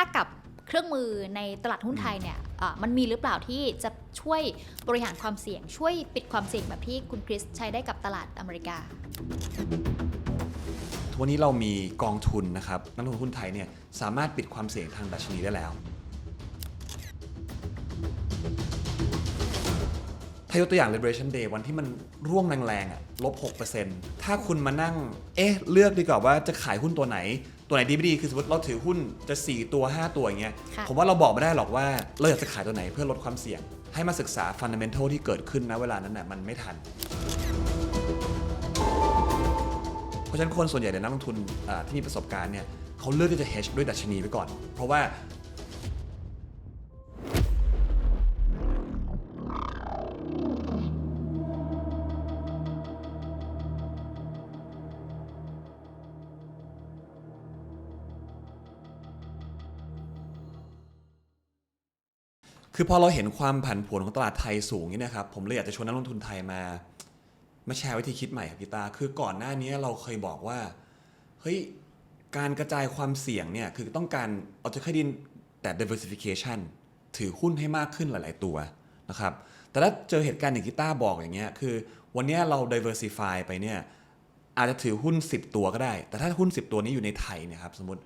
ถ้ากับเครื่องมือในตลาดหุ้นไทยเนี่ยมันมีหรือเปล่าที่จะช่วยบริหารความเสี่ยง ช่วยปิดความเสี่ยงแบบที่คุณคริสใช้ได้กับตลาดอเมริกา วันนี้เรามีกองทุนนะครับนักลงทุนหุ้นไทยเนี่ยสามารถปิดความเสี่ยงทางดัชนีได้แล้วถ้ายกตัวอย่าง Liberation Day วันที่มันร่วงแรงๆอะลบ 6%ถ้าคุณมานั่ง เอ๊ะ เลือกดีกว่าว่าจะขายหุ้นตัวไหน ตัวไหนดีไม่ดีคือสมมติเราถือหุ้นจะ 4 ตัว 5 ตัวอย่างเงี้ยค่ะ ผมว่าเราบอกไม่ได้หรอกว่าเราอยากจะขายตัวไหนเพื่อลดความเสี่ยง ให้มาศึกษา fundamental ที่เกิดขึ้นนะเวลานั้นน่ะมันไม่ทัน เพราะฉะนั้นคนส่วนใหญ่ในนักลงทุนอ่าที่มีประสบการณ์เนี่ยเขาเลือกที่จะ hedge ด้วยดัชนีไว้ก่อน เพราะว่า คือพอเราเห็นความผันผวนของตลาดไทยสูงนี่นะครับ ผมเลยอยากจะชวนนักลงทุนไทยมา มาแชร์วิธีคิดใหม่ครับพี่ตา คือก่อนหน้านี้เราเคยบอกว่า เฮ้ย การกระจายความเสี่ยงเนี่ย คือต้องการเอาจะเคยดินแต่ diversification ถือหุ้นให้มากขึ้นหลาย ๆ ตัวนะครับ แต่ถ้าเจอเหตุการณ์อย่างที่ต้าบอกอย่างเงี้ย คือวันนี้เรา diversify ไปเนี่ย อาจจะถือหุ้น 10 ตัวก็ได้ แต่ถ้าหุ้น 10 ตัวนี้อยู่ในไทยเนี่ยครับสมมติ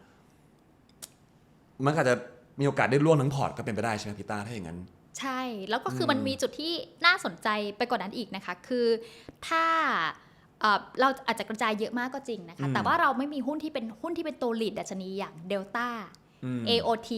มันอาจจะ มีโอกาสได้ร่วงทั้งพอร์ตก็เป็นไปได้ใช่ไหมพี่ต้าถ้าอย่างนั้น ใช่ แล้วก็คืออมมันมีจุดที่น่าสนใจไปกว่านั้นอีกนะคะ คือถ้าเอ่อเราอาจจะกระจายเยอะมากก็จริงนะคะอืมแต่ว่าเราไม่มีหุ้นที่เป็นหุ้นที่เป็นตัว lead ดัชนีอย่างเดลต้าอืม AOT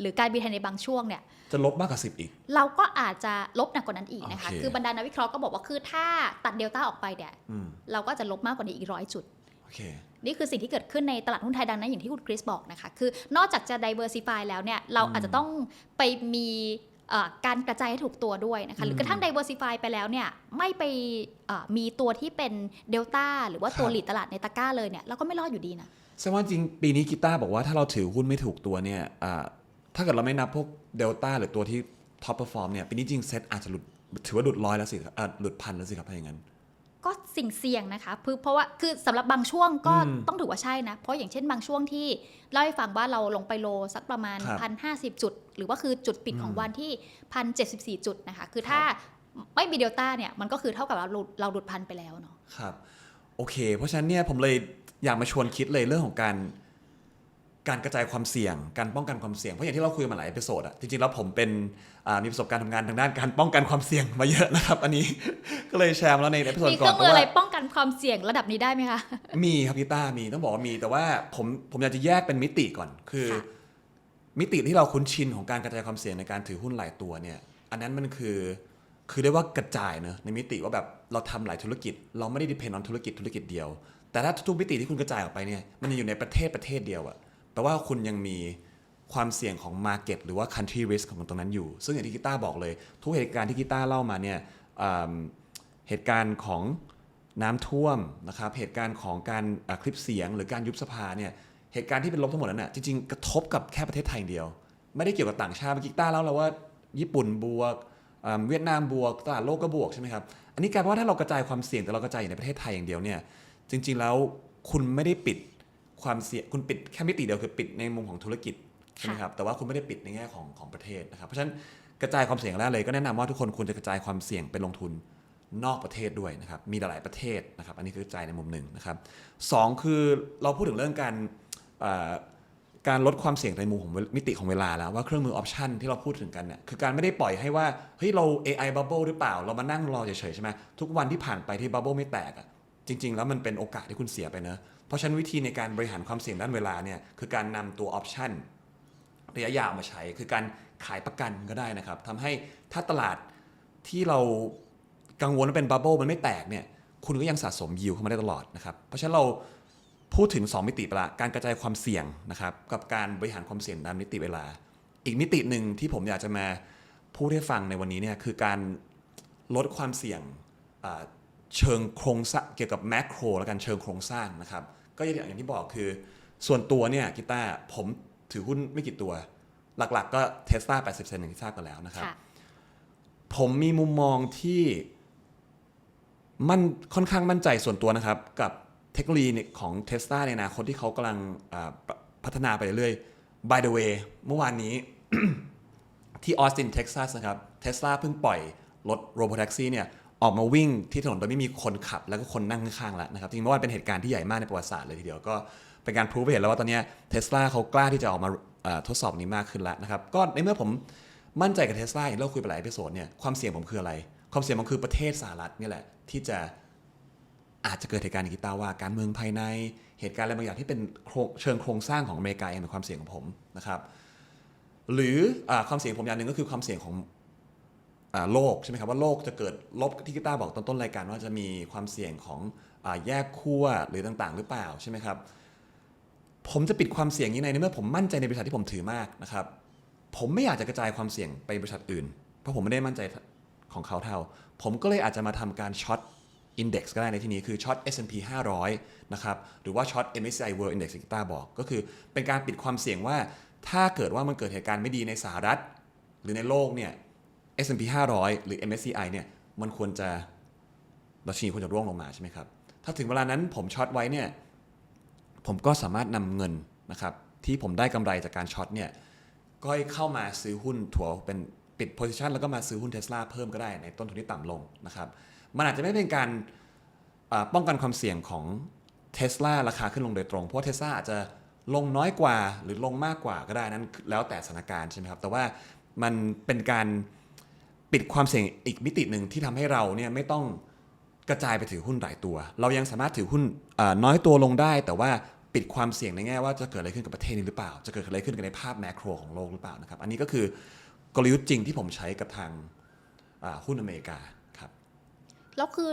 หรือการบินไทยในบางช่วงเนี่ย จะลบมากกว่า10อีก เราก็อาจจะลบหนักกว่านั้นอีกนะคะโอเคคือบรรดานักวิเคราะห์ก็บอกว่าคือถ้าตัดเดลต้าออกไปเนี่ยอืมเราก็จะลบมากกว่านี้อีกร้อยจุด โอเคนี่คือสิ่งที่เกิดขึ้นในตลาดหุ้นไทยดังนั้นอย่างที่คุณคริสบอกนะคะ คือนอกจากจะ diversify แล้วเนี่ย เราอืมอาจจะต้องไปมีเอ่อการกระจายให้ถูกตัวด้วยนะคะ หรือมกระทั่ง diversify ไปแล้วเนี่ย ไม่ไปเอ่อมีตัวที่เป็นเดลต้าหรือว่าตัวครับหลีดตลาดในตะกร้าเลยเนี่ย เราก็ไม่รอดอยู่ดีนะแสดงว่าจริงปีนี้กีตาร์บอกว่าถ้าเราถือหุ้นไม่ถูกตัวเนี่ยอ่าถ้าเกิดเราไม่นับพวกเดลต้าหรือตัวที่ท็อปเปอร์ฟอร์มเนี่ยปีนี้จริงเซ็ตอาจจะหลุดถือว่าหลุดร้อยแล้วสิครับอ่าหลุดพันแล้วสิครับถ้าอย่างนั้น ก็สิ่งเสี่ยงนะคะคือเพราะว่าคือสำหรับบางช่วงก็อืมต้องถือว่าใช่นะ เพราะอย่างเช่นบางช่วงที่เล่าให้ฟังว่าเราลงไปโลสักประมาณครับพันห้าสิบจุด หรือว่าคือจุดปิดของอืมวันที่พันเจ็ดสิบสี่จุดนะคะ คือถ้าไม่มีเดลต้าเนี่ยมันก็คือเท่ากับเราหลุดเราหลุดพันไปแล้วเนาะครับ โอเค เพราะฉะนั้นเนี่ยผมเลยอยากมาชวนคิดเลยเรื่องของการ การกระจายความเสี่ยง การป้องกันความเสี่ยง เพราะอย่างที่เราคุยมาหลายเอพิโซดอะจริงๆแล้วผมเป็นอ่ามีประสบการณ์ทำงานทางด้านการป้องกันความเสี่ยงมาเยอะนะครับ อันนี้ก็เลยแชร์มาแล้วในเอพิโซดมีเคก่อรื่นองมือแต่อะไรว่าป้องกันความเสี่ยงระดับนี้ได้ไหมคะ มีครับพี่ต้ามีต้องบอกว่ามีแต่ว่าผมผมอยากจะแยกเป็นมิติก่อน คือค่ะมิติที่เราคุ้นชินของการกระจายความเสี่ยงในการถือหุ้นหลายตัวเนี่ย อันนั้นมันคือคือเรียกว่ากระจายเนอะในมิติว่าแบบเราทำหลายธุรกิจ เราไม่ได้ดิพเอนอธุรกิจธุรกิจเดียว แต่ถ้าทุกๆมิติที่คุณกระจายออกไปเนี่ยมันยังอยู่ในประเทศประเทศเดียวอะ แปลว่าคุณยังมีความเสี่ยงของ Market หรือว่า Country Risk ของตรงนั้นอยู่ ซึ่งอย่างที่กีตาร์บอกเลย ทุกเหตุการณ์ที่กีตาร์เล่ามาเนี่ยเหตุการณ์ของน้ำท่วมนะครับเหตุการณ์ของการคลิปเสียงหรือการยุบสภาเนี่ยเหตุการณ์ที่เป็นลบทั้งหมดนั้นน่ะจริงๆ กระทบกับแค่ประเทศไทยอย่างเดียว ไม่ได้เกี่ยวกับต่างชาติเมื่อกี้กีตาเล่าแล้วว่า ญี่ปุ่นบวกเวียดนามบวกตลาดโลกก็บวกใช่ไหมครับอันนี้กลายเป็นว่าถ้าเรากระจายความเสี่ยงแต่เรากระจายอยู่ในประเทศไทยอย่างเดียวเนี่ยจริง ๆแล้วคุณไม่ได้ปิด ความเสี่ยงคุณปิดแค่มิติเดียวคือปิดในมุมของธุรกิจใช่ไหมครับแต่ว่าคุณไม่ได้ปิดในแง่ของของประเทศนะครับเพราะฉะนั้นกระจายความเสี่ยงแรกเลยก็แนะนำว่าทุกคนควรจะกระจายความเสี่ยงไปลงทุนนอกประเทศด้วยนะครับมีหลายๆประเทศนะครับ อันนี้คือกระจายในมุมหนึ่งนะครับสองคือเราพูดถึงเรื่องการเอ่อการลดความเสี่ยงในมุมของมิติของเวลาแล้วว่าเครื่องมือออปชันที่เราพูดถึงกันเนี่ยคือการไม่ได้ปล่อยให้ว่าเฮ้ยเรา AI bubble หรือเปล่า เรามานั่งรอเฉยๆใช่ไหมทุกวันที่ผ่านไปที่ bubble ไม่แตกอะจริง ๆ แล้วมันเป็นโอกาสที่คุณเสียไปเนอะ เพราะฉะนั้นวิธีในการบริหารความเสี่ยงด้านเวลาเนี่ยคือการนำตัวออปชันระยะยาวมาใช้ คือการขายประกันก็ได้นะครับทำให้ถ้าตลาดที่เรากังวลว่าเป็นบับเบิลมันไม่แตกเนี่ยคุณก็ยังสะสมยิวเข้ามาได้ตลอดนะครับ เพราะฉะนั้นเราพูดถึง 2 มิติไปละการกระจายความเสี่ยงนะครับกับการบริหารความเสี่ยงตามมิติเวลา อีกมิติหนึ่งที่ผมอยากจะมาพูดให้ฟังในวันนี้เนี่ยคือการลดความเสี่ยงเชิงโครงสร้างเกี่ยวกับแมกโครและการเชิงโครงสร้างนะครับ ก็อย่างที่บอกคือ ส่วนตัวเนี่ยกีตาร์ผมถือหุ้นไม่กี่ตัว หลักๆ ก็เทสลา80%อย่างที่ทราบกันแล้วนะครับค่ะผมมีมุมมองที่มันค่อนข้างมั่นใจส่วนตัวนะครับ กับเทคโนโลยีของเทสลาในอนาคตที่เขากำลังอ่าปรับพัฒนาไปเรื่อยๆ by the way เมื่อวานนี้ที่ออสตินเท็กซัสนะครับเทสลาเพิ่งปล่อยรถโรบอท a กซี่เนี่ย ออกมาวิ่งที่ถนนโดยไม่มีคนขับแล้วก็คนนั่งข้างๆแล้วนะครับจริงๆเมื่อวานเป็นเหตุการณ์ที่ใหญ่มากในประวัติศาสตร์เลยทีเดียวก็เป็นการพิสูจให้เห็นแล้วว่าตอนนี้เทสลาเขากล้าที่จะออกมาทดสอบนี้มากขึ้นแล้วนะครับก็ในเมื่อผมมั่นใจกับเทสลาเราคุยไปหลายเอพิโซดเนี่ยความเสี่ยงผมคืออะไร ความเสี่ยงมันคือประเทศสหรัฐนี่แหละที่จะอาจจะเกิดเหตุการณ์อย่างที่ตาว่าการเมืองภายในเหตุการณ์อะไรบางอย่างที่เป็นเชิงโครงสร้างของอเมริกาเองเป็นความเสี่ยงของผมนะครับหรืออความเสี่ยงผมอย่างหนึ่งก็คือความเสี่ยงของ โลกใช่ไหมครับว่าโลกจะเกิดลบที่กีตาร์บอกตอนต้นรายการว่าจะมีความเสี่ยงของอแยกขั้วหรือต่างๆ หรือเปล่าใช่ไหมครับ ผมจะปิดความเสี่ยงนี้ในเมื่อผมมั่นใจในบริษัทที่ผมถือมากนะครับ ผมไม่อยากจะกระจายความเสี่ยงไปบริษัทอื่น เพราะผมไม่ได้มั่นใจของเขาเท่า ผมก็เลยอาจจะมาทำการช็อต Index ก็ได้ในที่นี้คือช็อต S&P 500 นะครับ หรือว่าช็อต MSCI World Index ที่กีตาบอก ก็คือเป็นการปิดความเสี่ยงว่า ถ้าเกิดว่ามันเกิดเหตุการณ์ไม่ดีในสหรัฐ หรือในโลกเนี่ย S&P 500 หรือ MSCI เนี่ยมันควรจะดัชนีควรจะร่วงลงมาใช่ไหมครับ ถ้าถึงเวลานั้นผมช็อตไว้เนี่ยผมก็สามารถนำเงินนะครับที่ผมได้กำไรจากการช็อตเนี่ยก็เข้ามาซื้อหุ้นถัวเป็นปิดโพซิชันแล้วก็มาซื้อหุ้นเทสลาเพิ่มก็ได้ในต้นทุนที่ต่ำลงนะครับ มันอาจจะไม่เป็นการป้องกันความเสี่ยงของเทสลาราคาขึ้นลงโดยตรง เพราะเทสลาอาจจะลงน้อยกว่าหรือลงมากกว่าก็ได้นั้นแล้วแต่สถานการณ์ใช่ไหมครับ แต่ว่ามันเป็นการ ปิดความเสี่ยงอีกมิติหนึ่งที่ทำให้เราเนี่ยไม่ต้องกระจายไปถือหุ้นหลายตัว เรายังสามารถถือหุ้นน้อยตัวลงได้ แต่ว่าปิดความเสี่ยงในแง่ว่าจะเกิดอะไรขึ้นกับประเทศนี้หรือเปล่า จะเกิดอะไรขึ้นกับในภาพแมกโรของโลกหรือเปล่านะครับ อันนี้ก็คือกลยุทธ์จริงที่ผมใช้กับทางหุ้นอเมริกาครับแล้วคือ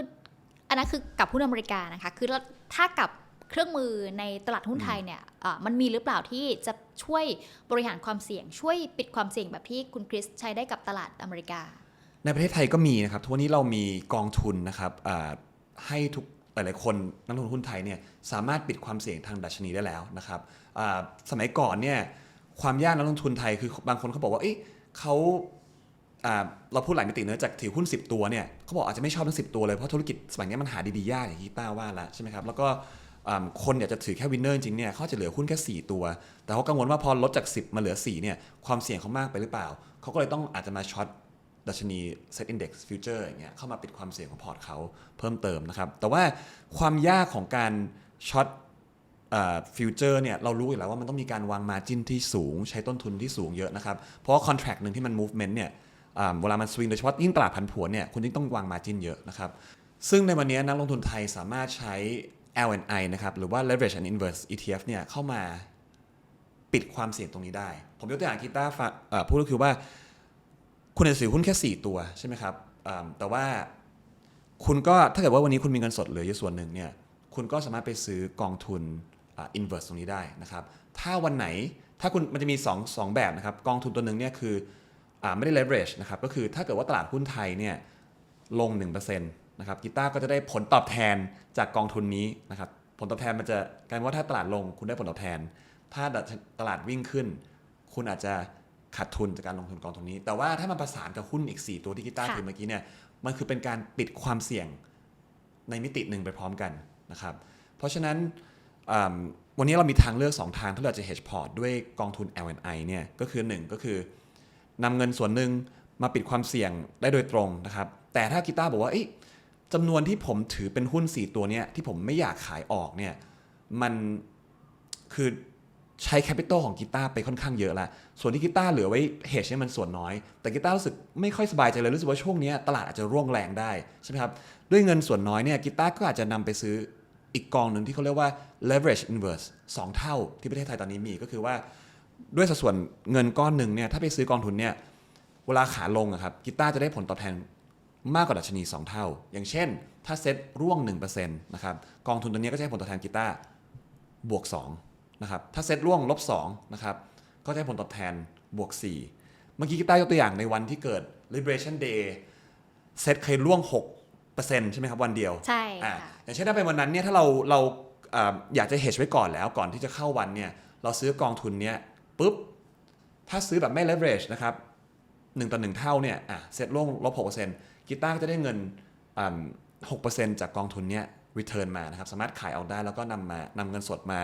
อันนั้นคือกับหุ้นอเมริกานะคะ คือถ้ากับเครื่องมือในตลาดหุ้นไทยเนี่ยมันมีหรือเปล่าที่จะช่วยบริหารความเสี่ยง ช่วยปิดความเสี่ยงแบบที่คุณคริสใช้ได้กับตลาดอเมริกา ในประเทศไทยก็มีนะครับทุกวันนี้เรามีกองทุนนะครับให้ทุกหลายๆคนนักลงทุนหุ้นไทยเนี่ยสามารถปิดความเสี่ยงทางดัชนีได้แล้วนะครับสมัยก่อนเนี่ยความยากนักลงทุนไทยคือบางคนเขาบอกว่าเอ๊ะเขาเราพูดหลายมิติเนื้อจากถือหุ้น 10 ตัวเนี่ยเขาบอกอาจจะไม่ชอบทั้ง10 ตัวเลย เพราะธุรกิจสมัยนี้มันหาดีๆยากอย่างที่ต้าว่าแล้วใช่ไหมครับแล้วก็คนอยากจะถือแค่วินเนอร์จริงเนี่ยเขาจะเหลือหุ้นแค่ 4 ตัว แต่เขากังวลว่าพอลดจาก 10 มาเหลือ 4 เนี่ยความเสี่ยงเขามากไปหรือเปล่า เขาก็เลยต้องอาจจะมาช็อต ดัชนี Set Index Future อย่างเงี้ยเข้ามาปิดความเสี่ยงของพอร์ตเขาเพิ่มเติมนะครับ แต่ว่าความยากของการช็อตฟิวเจอร์เนี่ยเรารู้อยู่แล้วว่ามันต้องมีการวางมาจินที่สูง ใช้ต้นทุนที่สูงเยอะนะครับ เพราะคอนแท c t หนึ่งที่มัน movement เนี่ยอ่าเวลามันสวิงโดยเฉพาะยิ่งตลาดผันผวนเนี่ยคุณยิ่งต้องวางมาจินเยอะนะครับ ซึ่งในวันนี้นักลงทุนไทยสามารถใช้ L&I นะครับหรือว่า leverage and inverse ETF เนี่ยเข้ามาปิดความเสี่ยงตรงนี้ได้ ผมยกตัวอย่างกีตาร์พูดก็คือว่า คุณอาจจะถือหุ้นแค่ 4 ตัวใช่ไหมครับแต่ว่าคุณก็ถ้าเกิดว่าวันนี้คุณมีเงินสดเหลืออยู่ส่วนหนึ่งเนี่ยคุณก็สามารถไปซื้อกองทุนอ่า inverse ตรงนี้ได้นะครับ ถ้าวันไหนถ้าคุณมันจะมี2 2แบบนะครับ กองทุนตัวหนึ่งเนี่ยคืออไม่ได้ leverage นะครับก็คือถ้าเกิดว่าตลาดหุ้นไทยเนี่ยลง 1%นะครับกีตาร์ก็จะได้ผลตอบแทนจากกองทุนนี้นะครับผลตอบแทนมันจะกลายเป็นว่าถ้าตลาดลงคุณได้ผลตอบแทน ถ้าตลาดวิ่งขึ้น คุณอาจจะ ขาดทุนจากการลงทุนกองทุนนี้ แต่ว่าถ้ามันประสานกับหุ้นอีก 4 ตัวที่กีตาร์ค่ะถือเมื่อกี้เนี่ยมันคือเป็นการปิดความเสี่ยงในมิติหนึ่งไปพร้อมกันนะครับ เพราะฉะนั้นอ่าวันนี้เรามีทางเลือก 2 ทางที่เราจะ hedge port ด้วยกองทุน L&I เนี่ยก็คือ 1 ก็คือนำเงินส่วนหนึ่งมาปิดความเสี่ยงได้โดยตรงนะครับ แต่ถ้ากีตาร์บอกว่าเอ๊ะจำนวนที่ผมถือเป็นหุ้น 4 ตัวเนี่ยที่ผมไม่อยากขายออกเนี่ยมันคือ ใช้แคปิตอลของกีตาร์ไปค่อนข้างเยอะละ ส่วนที่กีตาร์เหลือไว้เฮชเนี่ยมันส่วนน้อย แต่กีตาร์รู้สึกไม่ค่อยสบายใจเลย รู้สึกว่าช่วงนี้ตลาดอาจจะร่วงแรงได้ใช่ไหมครับ ด้วยเงินส่วนน้อยเนี่ยกีตาร์ก็อาจจะนำไปซื้ออีกกองหนึ่งที่เขาเรียกว่า leverage inverse 2 เท่าที่ประเทศไทยตอนนี้มีก็คือว่า ด้วยสัดส่วนเงินก้อนหนึ่งเนี่ยถ้าไปซื้อกองทุนเนี่ยเวลาขาลงอะครับกีตาร์จะได้ผลตอบแทนมากกว่าดัชนี 2 เท่า อย่างเช่น ถ้าเซ็ตร่วง1%นะครับกองทุนตัวนี้ก็จะให้ผลตอบแทนกีตาร์บวก 2 นะครับถ้าเซ็ตร่วงลบ2นะครับก็จะให้ผลตอบแทนบวก 4 เมื่อกี้กีตาร์ยกตัวอย่างในวันที่เกิด Liberation Day เซ็ตเคยร่วง 6%ใช่ไหมครับวันเดียว ใช่อ่าค่ะอย่างเช่นถ้าเป็นวันนั้นเนี่ยถ้าเราเราอ่าอยากจะ hedge ไว้ก่อนแล้วก่อนที่จะเข้าวันเนี่ยเราซื้อกองทุนเนี่ยปุ๊บ ถ้าซื้อแบบไม่ leverage นะครับหนึ่งต่อหนึ่งเท่าเนี่ยอะเซ็ตลงลบหกเปอร์เซ็นต์กีตาร์ก็จะได้เงินหกเปอร์เซ็นต์จากกองทุนเนี้ย return มานะครับ สามารถขายออกได้แล้วก็นำมานำเงินสดมา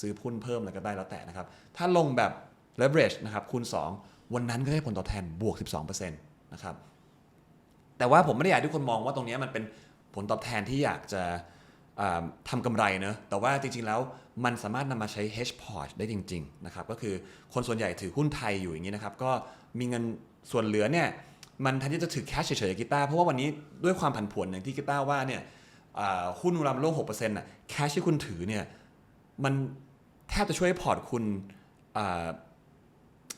ซื้อหุ้นเพิ่มอะไรก็ได้แล้วแต่นะครับ ถ้าลงแบบ leverage นะครับคูณ 2 วันนั้นก็ได้ผลตอบแทนบวก 12%นะครับ แต่ว่าผมไม่ได้อยากให้ทุกคนมองว่าตรงนี้มันเป็นผลตอบแทนที่อยากจะทำกำไรเนอะแต่ว่าจริง ๆ แล้วมันสามารถนำมาใช้ hedge port ได้จริง ๆ นะครับ ก็คือคนส่วนใหญ่ถือหุ้นไทยอยู่อย่างนี้นะครับ ก็มีเงินส่วนเหลือเนี่ย มันแทนที่จะถือแคชเฉยๆกีตาร์เพราะว่าวันนี้ด้วยความผันผวนอย่างที่กีตาร์ว่าเนี่ยหุ้นรำโลก6%น่ะแคชที่คุณถือเนี่ย มันแทบจะช่วยให้พอร์ตคุณอ่า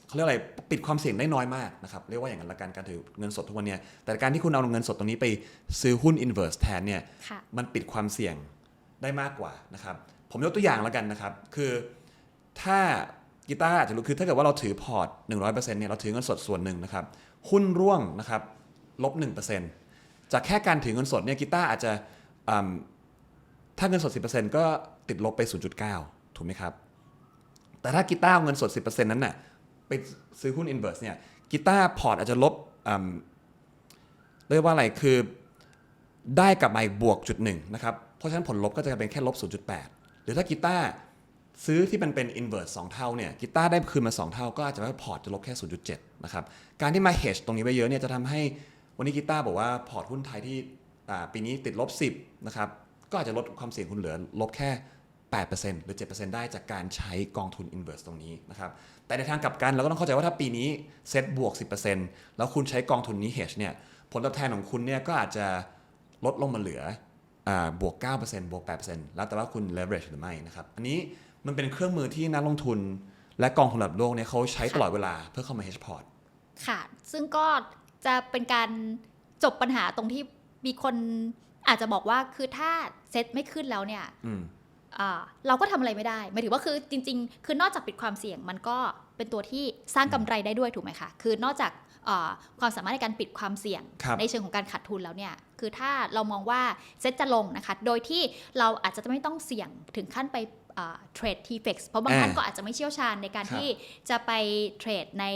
เขาเรียกอะไรปิดความเสี่ยงได้น้อยมากนะครับเรียกว่าอย่างนั้นละกันการถือเงินสดทุกวันเนี่ยแต่การที่คุณเอาเงินสดตรงนี้ไปซื้อหุ้น inverse แทนเนี่ยค่ะมันปิดความเสี่ยงได้มากกว่านะครับผมยกตัวอย่างแล้วกันนะครับ คือถ้ากีตาร์อาจจะรู้คือถ้าเกิดว่าเราถือพอร์ต 100%เนี่ยเราถือเงินสดส่วนหนึ่งนะครับหุ้นร่วงนะครับลบ1%จากแค่การถือเงินสดเนี่ยกีตาร์อาจจะอืม ถ้าเงินสด 10%ก็ติดลบไป 0.9 ถูกไหมครับ แต่ถ้ากีตาร์เอาเงินสด 10%นั้นน่ะไปซื้อหุ้น inverse เนี่ยกีตาร์พอร์ตอาจจะลบเรียกว่าอะไรคือได้กลับมาบวกจุดหนึ่งนะครับเพราะฉะนั้นผลลบก็จะเป็นแค่ลบ 0.8 หรือถ้ากีตาร์ซื้อที่มันเป็น inverse 2 เท่าเนี่ยกีตาร์ได้คืนมา 2 เท่า ก็อาจจะว่าพอร์ตจะลบแค่ 0.7 นะครับ การที่มา hedge ตรงนี้ไปเยอะเนี่ยจะทำให้วันนี้กีตาร์บอกว่าพอร์ตหุ้นไทยที่ปีนี้ติดลบ 10 นะครับ ก็อาจจะลดความเสี่ยงคุณเหลือลบแค่ 8%หรือ 7%ได้จากการใช้กองทุน inverse ตรงนี้นะครับ แต่ในทางกลับกันเราก็ต้องเข้าใจว่าถ้าปีนี้เซ็ตบวก 10%แล้วคุณใช้กองทุนนี้ hedge เนี่ย ผลตอบแทนของคุณเนี่ยก็อาจจะลดลงมาเหลืออบวก 9%บวก 8%แล้วแต่ว่าคุณ leverage หรือไม่นะครับ อันนี้มันเป็นเครื่องมือที่นักลงทุน และกองทุนระดับโลกเนี่ยเขาใช้ตลอดเวลาเพื่อเข้ามา hedge port ค่ะ ซึ่งก็จะเป็นการจบปัญหาตรงที่มีคน อาจจะบอกว่าคือถ้าเซ็ตไม่ขึ้นแล้วเนี่ยอืมอ่าเราก็ทำอะไรไม่ได้หมายถึงว่าคือจริง ๆ คือนอกจากปิดความเสี่ยงมันก็เป็นตัวที่สร้างกำไรได้ด้วยถูกไหมคะ คือนอกจากอ่าความสามารถในการปิดความเสี่ยงครับในเชิงของการขาดทุนแล้วเนี่ย คือถ้าเรามองว่าเซ็ตจะลงนะคะ โดยที่เราอาจจะไม่ต้องเสี่ยงถึงขั้นไปเทรดทีเฟกเพราะบางอ่าท่านก็อาจจะไม่เชี่ยวชาญในการครับที่จะไปเทรดใน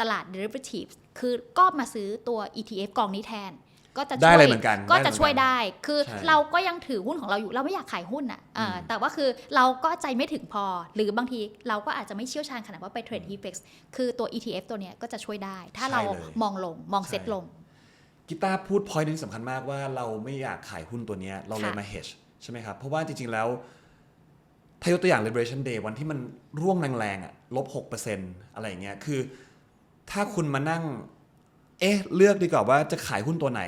ตลาด derivatives คือก็มาซื้อตัว ETF กองนี้แทน ก็จะได้ช่วเลยยเหมือนกันก็ได้จะเหมือนกันช่วยได้ คือใช่เราก็ยังถือหุ้นของเราอยู่เราไม่อยากขายหุ้นอะเอ่ออมแต่ว่าคือเราก็ใจไม่ถึงพอ หรือบางทีเราก็อาจจะไม่เชี่ยวชาญขนาดว่าไปเทรด EFX คือตัว ETF ตัวเนี้ยก็จะช่วยได้ ถ้าเราใช่เลยมองลงมองใช่เซ็ตลงกีตาร์พูดพอยต์นึงสำคัญมากว่าเราไม่อยากขายหุ้นตัวเนี้ยเราเลยค่ะมา hedge ใช่ไหมครับ เพราะว่าจริง ๆ แล้ว ถ้ายกตัวอย่าง liberation day วันที่มันร่วงแรงๆอะลบ6%อะไรอย่างเงี้ยคือ ถ้าคุณมานั่ง เอ๊ะเลือกดีกว่าว่าจะขายหุ้นตัวไหน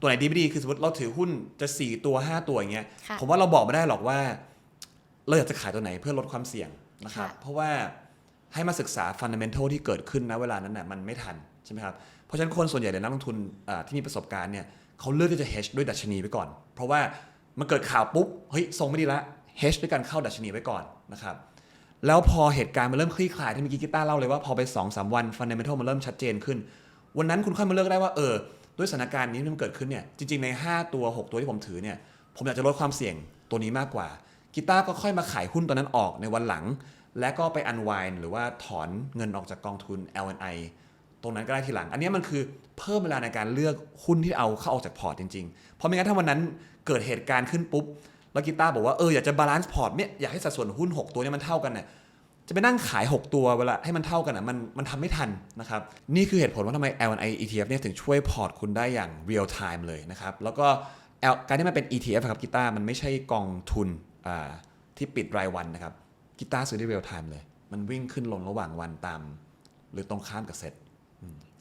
ตัวไหนดีไม่ดีคือสมมติเราถือหุ้นจะ 4 ตัว 5 ตัวอย่างเงี้ยค่ะ ผมว่าเราบอกไม่ได้หรอกว่า เราอยากจะขายตัวไหนเพื่อลดความเสี่ยงนะครับค่ะเพราะว่าให้มาศึกษาฟันดัมเ n นทัลที่เกิดขึ้นนะเวลานั้นน่ะมันไม่ทันใช่ไหมครับเพราะฉะนั้นคนส่วนใหญ่ในนักลงทุนอ่าที่มีประสบการณ์เนี่ยเขาเลือกที่จะ hedge ด้วยดัชนีไว้ก่อน เพราะว่ามันเกิดข่าวปุ๊บเฮ้ยทรงไม่ดีละ hedge ด้วยการเข้าดัชนีไว้ก่อนนะครับ แล้วพอเหตุการณ์มันเริ่มคลี่คลายที่เมื่อกี้กีตาร์เล่าเลยว่าพอไป2อสวันฟันเดเมทัลมันเริ่มชัดเจนขึ้น วันนั้นคุณค่อยมาเลือกได้ว่าเออด้วยสถานการณ์นี้ที่มันเกิดขึ้นเนี่ยจริงๆใน 5 ตัว 6 ตัวที่ผมถือเนี่ยผมอยากจะลดความเสี่ยงตัวนี้มากกว่ากีตาร์ก็ค่อยมาขายหุ้นตัวนั้นออกในวันหลัง และก็ไปอันวายหรือว่าถอนเงินออกจากกองทุน L&I ตรงนั้นก็ได้ทีหลัง อันนี้มันคือเพิ่มเวลาในการเลือกหุ้นที่เอาเข้าออกจากพอร์ตจริงๆ เพราะไม่งั้นถ้าวันนั้นเกิดเหตุการณ์ขึ้นปุ๊บ แล้วกีตาร์บอกว่าเอออยากจะบาลานซ์พอร์ตเนี่ยอยากให้สัดส่วนหุ้น 6 ตัวนี้มันเท่ากันเนี่ย จะไปนั่งขาย 6 ตัวเวลาให้มันเท่ากันอะมันมันทำไม่ทันนะครับนี่คือเหตุผลว่าทำไม L&I ETF เนี่ยถึงช่วยพอร์ตคุณได้อย่าง real time เลยนะครับแล้วก็ L การที่มันเป็น ETF อะครับกีตาร์มันไม่ใช่กองทุนอ่าที่ปิดรายวันนะครับกีตาร์ซื้อได้ real time เลย มันวิ่งขึ้นลงระหว่างวันตาม หรือตรงข้ามกับเซ็ต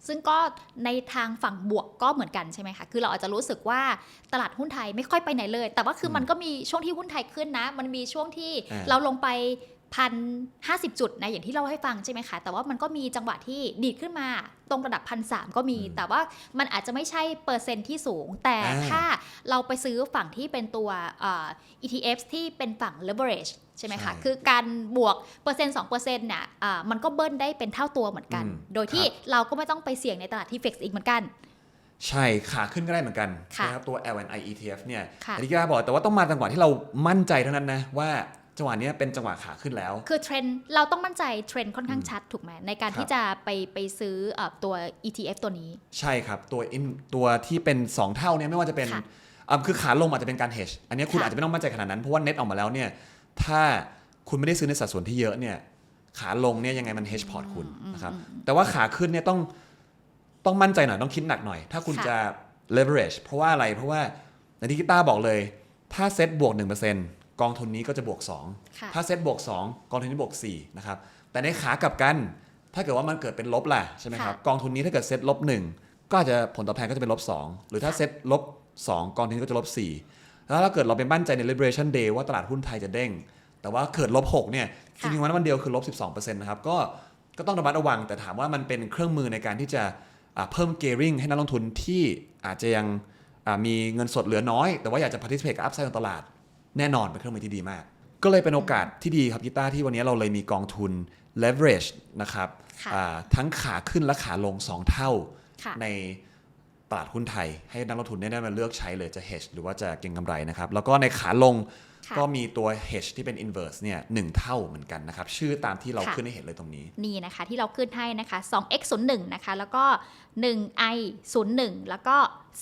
ซึ่งก็ในทางฝั่งบวกก็เหมือนกันใช่ไหมคะ คือเราอาจจะรู้สึกว่าตลาดหุ้นไทยไม่ค่อยไปไหนเลย แต่ว่าคือมันก็มีช่วงที่หุ้นไทยขึ้นนะ มันมีช่วงที่อ่าเราลงไป พันห้าสิบจุดนะอย่างที่เราให้ฟังใช่ไหมคะ แต่ว่ามันก็มีจังหวะที่ดีดขึ้นมาตรงระดับพันสามก็มี แต่ว่ามันอาจจะไม่ใช่เปอร์เซ็นต์ที่สูง แต่อ่าถ้าเราไปซื้อฝั่งที่เป็นตัวเอ่อ ETF ที่เป็นฝั่ง leverage ใช่ไหมคะใช่คือการบวกเปอร์เซ็นต์สองเปอร์เซ็นต์เนี่ยอ่ามันก็เบิ้ลได้เป็นเท่าตัวเหมือนกันอืมโดยที่ครับเราก็ไม่ต้องไปเสี่ยงในตลาดที่เฟกซ์อีกเหมือนกันใช่ขาขึ้นก็ได้เหมือนกันค่ะนะครับตัว L&I ETF เนี่ยค่ะอันนี้กีตาร์บอกแต่ว่าต้องมาจังหวะที่เรามั่นใจเท่านั้นนะว่า จังหวะเนี้ยเป็นจังหวะขาขึ้นแล้ว คือเทรนด์เราต้องมั่นใจเทรนด์ค่อนข้างชัดถูกไหมในการครับที่จะไปไปซื้อเอ่อตัว ETF ตัวนี้ ใช่ครับ ตัว in ตัวที่เป็น 2 เท่าเนี่ยไม่ว่าจะเป็นค่ะอ่าคือขาลงอาจจะเป็นการ hedge อันเนี้ยคุณค่ะอาจจะไม่ต้องมั่นใจขนาดนั้นเพราะว่าเน็ตออกมาแล้วเนี่ยถ้าคุณไม่ได้ซื้อในสัดส่วนที่เยอะเนี่ยขาลงเนี่ยยังไงมัน hedge port คุณนะครับแต่ว่าขาขึ้นเนี่ยต้องต้องมั่นใจหน่อยต้องคิดหนักหน่อย ถ้าคุณค่ะจะ leverage เพราะว่าอะไรเพราะว่าในที่กีตาร์บอกเลย ถ้าเซ็ตบวก1% กองทุนนี้ก็จะบวก2ค่ะถ้าเซ็ตบวก 2 กองทุนนี้บวก4นะครับแต่ในขากลับกัน ถ้าเกิดว่ามันเกิดเป็นลบล่ะใช่ไหมครับค่ะกองทุนนี้ถ้าเกิดเซ็ตลบ1ก็อาจจะผลตอบแทนก็จะเป็นลบ2หรือถ้าค่ะเซ็ตลบ 2 กองทุนนี้ก็จะลบ4แล้วถ้าเกิดเราเป็นมั่นใจใน liberation day ว่าตลาดหุ้นไทยจะเด้ง แต่ว่าเกิดลบ6เนี่ยจริงๆวันนั้นวันเดียวคือลบ12%นะครับก็ก็ต้องระมัดระวัง แต่ถามว่ามันเป็นเครื่องมือในการที่จะอ่าเพิ่ม gearing ให้นักลงทุนที่อาจจะยังอ่ามีเงินสดเหลือน้อย แต่ว่าอยากจะ participate กับ upside ของตลาด แน่นอนเป็นเครื่องมือที่ดีมาก ก็เลยเป็นโอกาสที่ดีครับกีตาร์ที่วันนี้เราเลยมีกองทุน leverage นะครับค่ะอ่าทั้งขาขึ้นและขาลง 2 เท่าค่ะในตลาดหุ้นไทย ให้นักลงทุนได้มาเลือกใช้เลยจะ hedge หรือว่าจะเก็งกำไรนะครับ แล้วก็ในขาลงค่ะ ก็มีตัว hedge ที่เป็น inverse เนี่ยหนึ่งเท่าเหมือนกันนะครับ ชื่อตามที่เราค่ะขึ้นให้เห็นเลยตรงนี้ นี่นะคะที่เราขึ้นให้นะคะ 2x 0 1นะคะ แล้วก็ 1i 0 1แล้วก็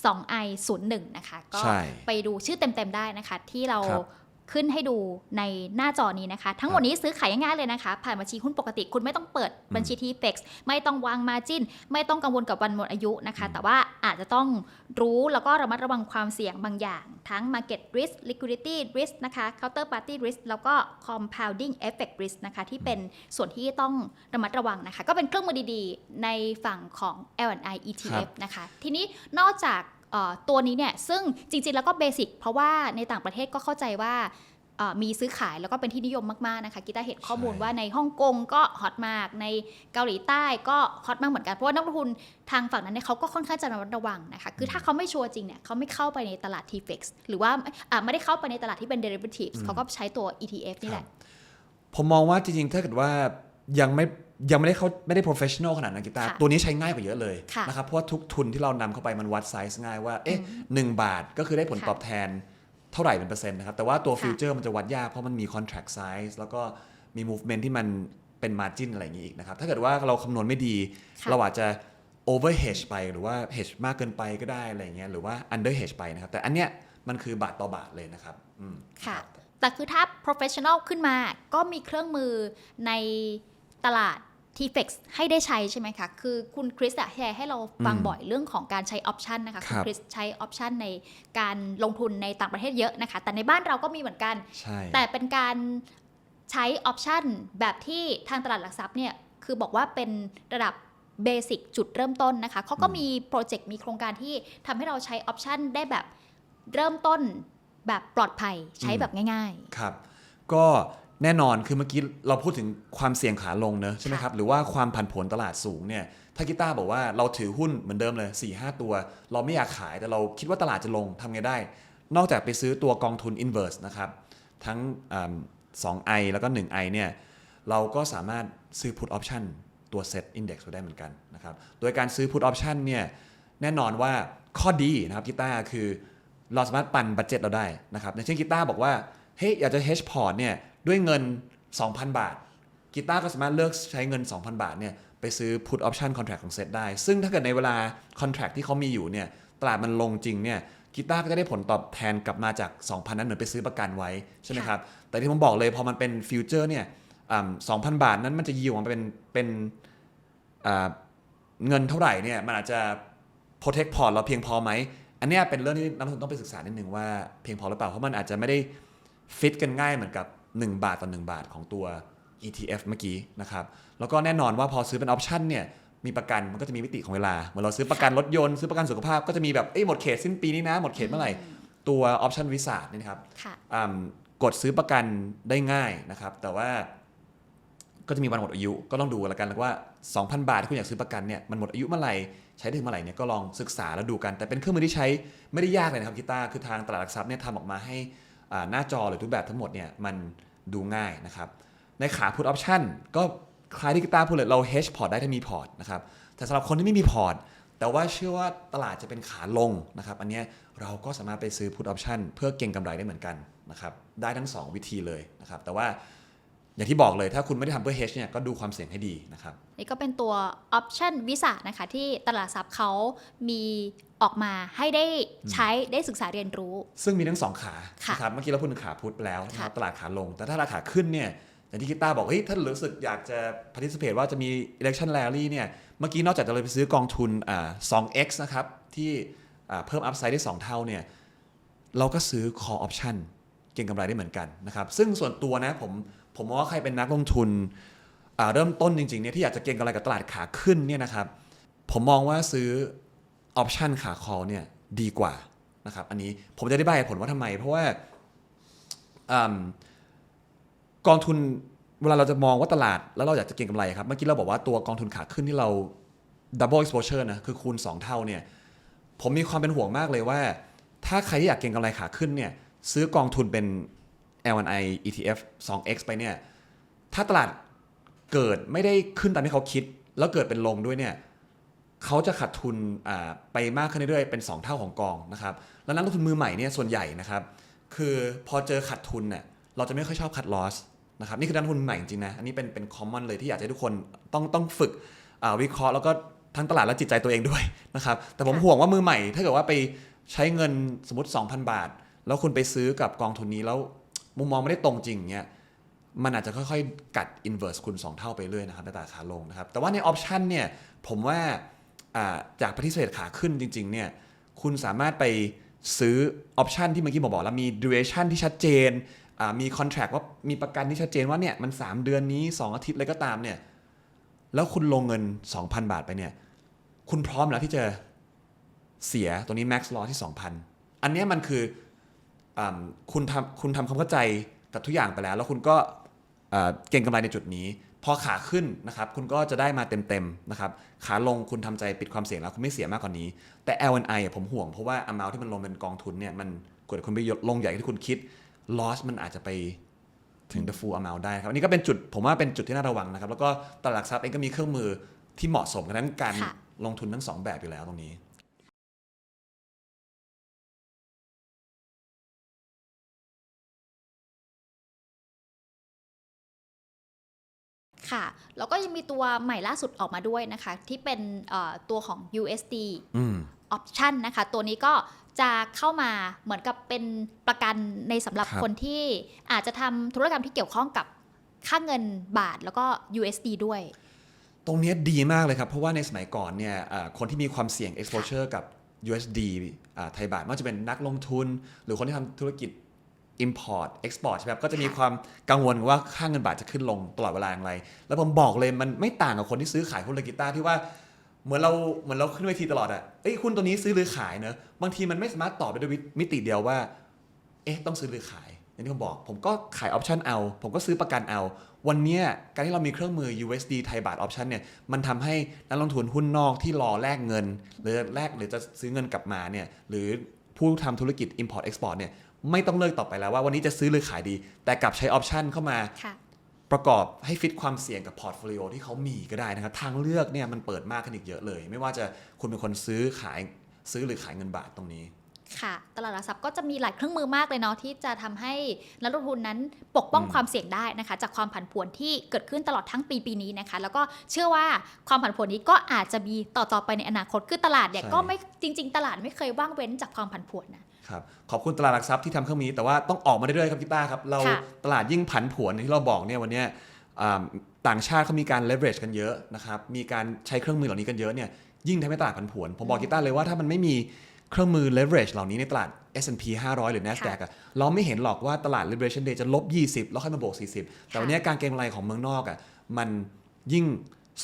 2i 0 1นะคะ ก็ใช่ไปดูชื่อเต็มๆได้นะคะ ที่เราครับ ขึ้นให้ดูในหน้าจอนี้นะคะ ทั้งหมดนี้ซื้อขายง่ายๆเลยนะคะ ผ่านบัญชีหุ้นปกติคุณไม่ต้องเปิดบัญชีทีเฟกไม่ต้องวางมาจินไม่ต้องกังวลกับวันหมดอายุนะคะ แต่ว่าอาจจะต้องรู้แล้วก็ระมัดระวังความเสี่ยงบางอย่าง ทั้ง market risk liquidity risk นะคะ counter party risk แล้วก็ compounding effect risk นะคะที่เป็นส่วนที่ต้องระมัดระวังนะคะ ก็เป็นเครื่องมือดีๆ ในฝั่งของ L&I ครั ETF บนะคะ ทีนี้นอกจากเอ่อ ตัวนี้เนี่ยซึ่งจริงๆแล้วก็เบสิกเพราะว่าในต่างประเทศก็เข้าใจว่าเอ่อมีซื้อขายแล้วก็เป็นที่นิยมมากๆนะคะกีตาร์เห็นข้อมูลใช่ว่าในฮ่องกงก็ฮอตมาก ในเกาหลีใต้ก็ฮอตมากเหมือนกัน เพราะว่านักลงทุนทางฝั่งนั้นเนี่ยเขาก็ค่อนข้างจะระมัดระวังนะคะ คือถ้าเขาไม่ชัวร์จริงเนี่ยเขาไม่เข้าไปในตลาด TFX หรือว่าอ่าไม่ได้เข้าไปในตลาดที่เป็น derivatives เขาก็ใช้ตัว ETF นี่แหละผมมองว่าจริงๆ ถ้าเกิดว่า ยังไม่ยังไม่ได้เขาไม่ได้ professional ขนาดนั้นกีตาร์ค่ะตัวนี้ใช้ง่ายกว่าเยอะเลยค่ะนะครับเพราะว่าทุกทุนที่เรานำเข้าไปมันวัดไซส์ง่ายว่าเอ๊ะหนึ่งบาทก็คือได้ผลค่ะตอบแทนเท่าไหร่เป็นเปอร์เซ็นต์นะครับ แต่ว่าตัวค่ะฟิวเจอร์มันจะวัดยากเพราะมันมี contract size แล้วก็มี movement ที่มันเป็น margin อะไรอย่างนี้อีกนะครับ ถ้าเกิดว่าเราคำนวณไม่ดีค่ะเราอาจจะ over hedge ไปหรือว่า hedge มากเกินไปก็ได้อะไรอย่างเงี้ยหรือว่า under hedge ไปนะครับ แต่อันเนี้ยมันคือบาทต่อบาทเลยนะครับอืมค่ะ แต่คือถ้า professional ขึ้นมาก็มีเครื่องมือใน ตลาด TFX ให้ได้ใช้ใช่ไหมคะ คือคุณคริสอะแชร์ให้เราฟังอืมบ่อยเรื่องของการใช้ออปชันนะคะคคุรัณบคริสใช้ออปชันในการลงทุนในต่างประเทศเยอะนะคะ แต่ในบ้านเราก็มีเหมือนกันใช่แต่เป็นการใช้ออปชันแบบที่ทางตลาดหลักทรัพย์เนี่ยคือบอกว่าเป็นระดับเบสิกจุดเริ่มต้นนะคะเขาก็มีโปรเจกต์มีโครงการที่ทำให้เราใช้ออปชันได้แบบเริ่มต้นแบบปลอดภัยใช้แบบง่ายครับ ก็ แน่นอนคือเมื่อกี้เราพูดถึงความเสี่ยงขาลงเนอะใช่ไหมครับ หรือว่าความผันผวนตลาดสูงเนี่ยถ้ากีตาร์บอกว่าเราถือหุ้นเหมือนเดิมเลย4 5ตัว เราไม่อยากขายแต่เราคิดว่าตลาดจะลงทำไงได้ นอกจากไปซื้อตัวกองทุน inverse นะครับ ทั้งสอง I แล้วก็ 1 I เนี่ยเราก็สามารถซื้อ put option ตัว set index ไว้ได้เหมือนกันนะครับโดยการซื้อ put option เนี่ยแน่นอนว่าข้อดีนะครับกีตาร์คือเราสามารถปั่นบัตเจ็ตเราได้นะครับอย่างเช่นกีตาร์บอกว่าเฮ้ยอยากจะ hedge port เนี่ย ด้วยเงิน 2,000 บาท กีตาร์ก็สามารถเลือกใช้เงิน 2,000 บาทเนี่ยไปซื้อ put option contract ของเซตได้ ซึ่งถ้าเกิดในเวลา contract ที่เขามีอยู่เนี่ยตลาดมันลงจริงเนี่ยกีตาร์ก็จะได้ผลตอบแทนกลับมาจาก 2,000 นั้นเหมือนไปซื้อประกันไว้ใช่ไหมครับ แต่ที่ผมบอกเลยพอมันเป็นฟิวเจอร์เนี่ยสองพันบาทนั้นมันจะยิวออกมาเป็นเป็นเงินเท่าไหร่เนี่ยมันอาจจะ protect port เราเพียงพอไหม อันนี้เป็นเรื่องที่นักลงทุนต้องไปศึกษานิดนึงว่าเพียงพอหรือเปล่า เพราะมันอาจจะไม่ได้ฟิตกันง่ายเหมือนกับ 1 บาทต่อ 1 บาทของตัว ETF เมื่อกี้นะครับ แล้วก็แน่นอนว่าพอซื้อเป็นออปชันเนี่ย มีประกันมันก็จะมีมิติของเวลา เหมือนเราซื้อประกันรถยนต์ ซื้อประกันสุขภาพก็จะมีแบบ เอ้ยหมดเขตสิ้นปีนี้นะ หมดเขตเมื่อไหร่ ตัวออปชันวิสาเนี่ยนะครับๆค่ะอ่ากดซื้อประกันได้ง่ายนะครับ แต่ว่าก็จะมีวันหมดอายุ ก็ต้องดูแล้วกันว่า 2,000 บาทที่คุณอยากซื้อประกันเนี่ย มันหมดอายุเมื่อไหร่ ใช้ได้ถึงเมื่อไหร่เนี่ย ก็ลองศึกษาแล้วดูกัน แต่เป็นเครื่องมือที่ใช้ไม่ได้ยากเลยนะครับกีตาร์คือทางตลาดหลักทรัพย์เนี่ยทำออกมาให้อ่า หน้าจอหรือทุกแบบทั้งหมดเนี่ยมันดูง่ายนะครับ ในขา put option ก็คล้ายที่กีตาร์พูดเลยเรา hedge port ได้ถ้ามีพอร์ตนะครับแต่สำหรับคนที่ไม่มีพอร์ตแต่ว่าเชื่อว่าตลาดจะเป็นขาลงนะครับ อันนี้เราก็สามารถไปซื้อ put option เพื่อเก็งกำไรได้เหมือนกันนะครับ ได้ทั้ง 2 วิธีเลยนะครับ แต่ว่า อย่างที่บอกเลยถ้าคุณไม่ได้ทำเพื่อ hedge เนี่ยก็ดูความเสี่ยงให้ดีนะครับ นี่ก็เป็นตัวออปชันวิสานะคะที่ตลาดทรัพย์เขามีออกมาให้ได้ใช้ได้ศึกษาเรียนรู้ ซึ่งมีทั้งสองขาค่ะนะครับเมื่อกี้เราพูดถึงขาพุทธไปแล้วนะครับค่ะ ตลาดขาลง แต่ถ้าราคาขึ้นเนี่ยอย่างที่กีตาร์บอกเฮ้ยถ้ารู้สึกอยากจะ participate ว่าจะมี election rally เนี่ยเมื่อกี้นอกจากจะเลยไปซื้อกองทุนอ่า 2x นะครับที่อ่าเพิ่ม upside ได้ 2 เท่าเนี่ยเราก็ซื้อ call option เก็งกำไรได้เหมือนกันนะครับซึ่งส่วนตัวนะผม ผมมองว่าใครเป็นนักลงทุนเริ่มต้นจริงๆเนี่ยที่อยากจะเก็งกำไรกับตลาดขาขึ้นเนี่ยนะครับผมมองว่าซื้อ option ขา call เนี่ยดีกว่านะครับอันนี้ผมจะได้ใบเหตุผลว่าทำไม เพราะว่ากองทุนเวลาเราจะมองว่าตลาดแล้วเราอยากจะเก็งกำไรครับเมื่อกี้เราบอกว่าตัวกองทุนขาขึ้นที่เรา double exposure นะคือคูณ 2 เท่าเนี่ยผมมีความเป็นห่วงมากเลยว่า ถ้าใครที่อยากเก็งกำไรขาขึ้นเนี่ยซื้อกองทุนเป็น L1I ETF 2X ไปเนี่ย ถ้าตลาดเกิดไม่ได้ขึ้นตามที่เขาคิด แล้วเกิดเป็นลงด้วยเนี่ยเขาจะขาดทุนอ่าไปมากขึ้นเรื่อยๆเป็น 2 เท่าของกองนะครับ แล้วนักลงทุนมือใหม่เนี่ยส่วนใหญ่นะครับ คือพอเจอขาดทุนเนี่ยเราจะไม่ค่อยชอบคัดลอสนะครับนี่คือนักลงทุนใหม่จริงนะ อันนี้เป็นเป็นคอมมอนเลยที่อยากให้ทุกคนต้องต้องฝึกอ่าวิเคราะห์แล้วก็ทั้งตลาดและจิตใจตัวเองด้วยนะครับ แต่ผมห่วงว่ามือใหม่ ถ้าเกิดว่าไปใช้เงินสมมติ 2,000 บาท แล้วคุณไปซื้อกับกองทุนนี้แล้ว มุมมองไม่ได้ตรงจริงเนี่ยมันอาจจะค่อยๆ กัด inverse คุณ 2 เท่าไปเรื่อยนะครับในตลาดขาลงนะครับ แต่ว่าใน option เนี่ยผมว่าจากปฏิเสธขาขึ้นจริงๆเนี่ยคุณสามารถไปซื้อ option ที่เมื่อกี้ผมบอกแล้วมี duration ที่ชัดเจน มี contract ว่ามีประกันที่ชัดเจนว่าเนี่ยมัน 3 เดือนนี้ 2 อาทิตย์อะไรก็ตามเนี่ยแล้วคุณลงเงิน 2,000 บาทไปเนี่ยคุณพร้อมแล้วที่จะเสียตัวนี้ max loss ที่ 2,000 อันเนี้ยมันคือ คุณทำคุณทำความเข้าใจกับทุกอย่างไปแล้ว แล้วคุณก็เอ่อเก่งกำไรในจุดนี้ พอขาขึ้นนะครับ คุณก็จะได้มาเต็มๆนะครับ ขาลงคุณทำใจปิดความเสี่ยงแล้วคุณไม่เสียมากกว่านี้ แต่ L&I อะผมห่วงเพราะว่า amount ที่มันลงเป็นกองทุนเนี่ยมันกดคุณไปลงใหญ่ที่คุณคิด loss มันอาจจะไปถึง the full amount ได้ครับอันนี้ก็เป็นจุดผมว่าเป็นจุดที่น่าระวังนะครับ แล้วก็ตลาดหลักทรัพย์เองก็มีเครื่องมือที่เหมาะสมกันนั้นการค่ะลงทุนทั้งสองแบบอยู่แล้วตรงนี้ ค่ะ แล้วก็ยังมีตัวใหม่ล่าสุดออกมาด้วยนะคะ ที่เป็นเอ่อตัวของ USD อืม option นะคะ ตัวนี้ก็จะเข้ามาเหมือนกับเป็นประกันในสำหรับครับคนที่อาจจะทำธุรกรรมที่เกี่ยวข้องกับค่าเงินบาทแล้วก็ USD ด้วย ตรงเนี้ยดีมากเลยครับ เพราะว่าในสมัยก่อนเนี่ยอ่าคนที่มีความเสี่ยง exposure กับ USD อ่าไทยบาทไม่ว่าจะเป็นนักลงทุน หรือคนที่ทำธุรกิจ import export ใช่ไหมครับก็จะมีความกังวลว่าค่าเงินบาทจะขึ้นลงตลอดเวลาอย่างไร แล้วผมบอกเลยมันไม่ต่างกับคนที่ซื้อขายหุ้นเลกีตาร์ที่ว่าเหมือนเราเหมือนเราขึ้นเวทีตลอดอะเอ้ยหุ้นตัวนี้ซื้อหรือขายเนอะบางทีมันไม่สามารถตอบไปด้วยมิติเดียวว่า เอ๊ะต้องซื้อหรือขายอย่างที่ผมบอก ผมก็ขายออปชันเอา ผมก็ซื้อประกันเอา วันนี้การที่เรามีเครื่องมือ USD ไทยบาทออปชันเนี่ยมันทำให้นักลงทุนหุ้นนอกที่รอแลกเงิน หรือแลกหรือจะซื้อเงินกลับมาเนี่ยหรือผู้ทำธุรกิจ Import Export เนี่ย ไม่ต้องเลือกต่อไปแล้วว่าวันนี้จะซื้อหรือขายดี แต่กลับใช้ออปชันเข้ามาค่ะประกอบให้ฟิตความเสี่ยงกับพอร์ตโฟลิโอที่เขามีก็ได้นะครับ ทางเลือกเนี่ยมันเปิดมากขึ้นอีกเยอะเลย ไม่ว่าจะคุณเป็นคนซื้อขายซื้อหรือขายเงินบาทตรงนี้ค่ะ ตลาดหลักทรัพย์ก็จะมีหลายเครื่องมือมากเลยเนาะที่จะทำให้นักลงทุนนั้นปกป้องอืมความเสี่ยงได้นะคะ จากความผันผวนที่เกิดขึ้นตลอดทั้งปีปีนี้นะคะ แล้วก็เชื่อว่าความผันผวนนี้ก็อาจจะมีต่อๆไปในอนาคตคือตลาดเนี่ยก็ไม่จริง ๆ ตลาดไม่เคยว่างเว้นจากความผันผวนนะ ครับขอบคุณตลาดหลักทรัพย์ที่ทำเครื่องนี้ แต่ว่าต้องออกมาเรื่อยๆครับพี่ต้าครับ เราค่ะตลาดยิ่งผันผวนอย่างที่เราบอกเนี่ยวันเนี้ยอ่าต่างชาติเขามีการ leverage กันเยอะนะครับ มีการใช้เครื่องมือเหล่านี้กันเยอะเนี่ยยิ่งทำให้ตลาดผันผวน ผมบอกกีต้าเลยว่าถ้ามันไม่มีเครื่องมือ leverage เหล่านี้ในตลาด S&P 500 หรือ NASDAQ อะเราไม่เห็นหรอกว่าตลาด liberation day จะลบ 20 แล้วค่อยมาบวก 40 แต่วันเนี้ยการเก็งกำไรของเมืองนอกอะมันยิ่ง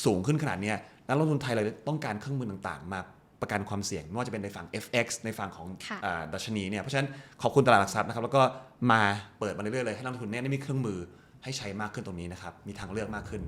สูงขึ้นขนาดเนี้ยนักลงทุนไทยเลยต้องการเครื่องมือต่างๆ มา ประกันความเสี่ยงไม่ว่าจะเป็นในฝั่ง FX ในฝั่งของค่ะอ่าดัชนีเนี่ย เพราะฉะนั้นขอบคุณตลาดหลักทรัพย์นะครับ แล้วก็มาเปิดมาเรื่อยๆเลยให้นักลงทุนเนี่ยได้มีเครื่องมือให้ใช้มากขึ้นตรงนี้นะครับ มีทางเลือกมากขึ้น